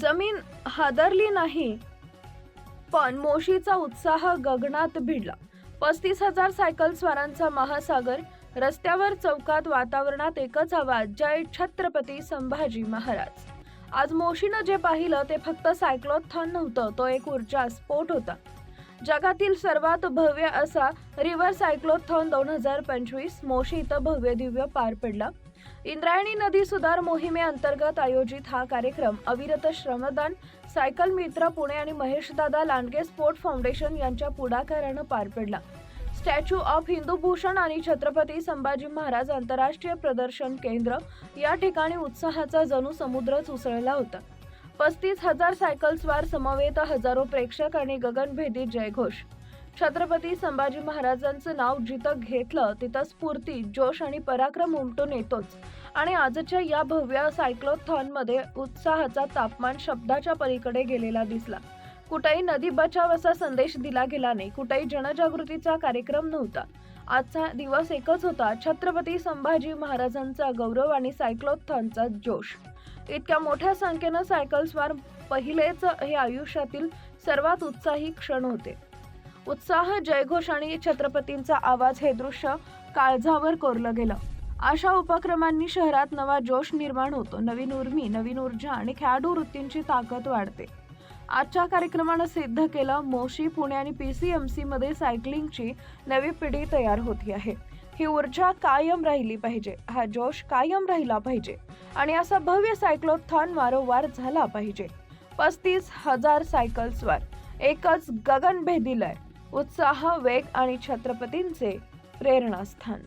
जमीन हादरली नाही पण मोशीचा उत्साह गगनात भिडला. पस्तीस हजार सायकल स्वारांचा महासागर रस्त्यावर चौकात वातावरणात एकच आवाज जय छत्रपती संभाजी महाराज. आज मोशीनं जे पाहिलं ते फक्त सायक्लोथॉन नव्हतं तो एक ऊर्जा स्फोट होता. जगातील सर्वात भव्य असा रिव्हर सायक्लोथॉन दोन हजार पंचवीस मोशी इथं भव्य दिव्य पार पडला. इंद्रायणी नदी सुधार मोहिमेअंतर्गत आयोजित हा कार्यक्रम अविरत श्रमदान सायकल मित्र पुणे आणि महेशदादा लांडगे स्पोर्ट फाउंडेशन यांच्या पुढाकारानं पार पडला. स्टॅच्यू ऑफ हिंदू भूषण आणि छत्रपती संभाजी महाराज आंतरराष्ट्रीय प्रदर्शन केंद्र या ठिकाणी उत्साहाचा जणू समुद्रच उसळला होता. पस्तीस हजार सायकलस्वार समवेत हजारो प्रेक्षक आणि गगनभेदी जयघोष. छत्रपती संभाजी महाराजांचं नाव जिथं घेतलं तिथं स्फूर्ती जोश आणि पराक्रम उमटून येतोच. आणि आजच्या या भव्य सायक्लोथॉनमध्ये उत्साहाचा तापमान शब्दाच्या पलीकडे गेलेला दिसला. कुठेही नदी बचाव असा संदेश दिला गेला नाही कुठेही जनजागृतीचा कार्यक्रम नव्हता. आजचा दिवस एकच होता छत्रपती संभाजी महाराजांचा गौरव आणि सायक्लोथॉनचा जोश. इतक्या मोठ्या संख्येनं सायकलस्वार पहिलेच हे आयुष्यातील सर्वात उत्साही क्षण होते. उत्साह जयघोष आणि छत्रपतींचा आवाज हे दृश्य काळजावर कोरलं गेलं. अशा उपक्रमांनी शहरात नवा जोश निर्माण होतो. नवीन उर्मी नवीन ऊर्जा आणि खेळाडू वृत्तींची ताकद वाढते. आजच्या कार्यक्रमानं सिद्ध केलं मोशी पुणे आणि पीसीएमसी मध्ये सायकलिंगची नवी पिढी तयार होती आहे. ही ऊर्जा कायम राहिली पाहिजे. हा जोश कायम राहिला पाहिजे. आणि असा भव्य सायक्लोथॉन वारंवार झाला पाहिजे. पस्तीस हजार सायकल्सवर एकच गगनभेदी लय उत्साह वेग आणि छत्रपतींचे प्रेरणास्थान.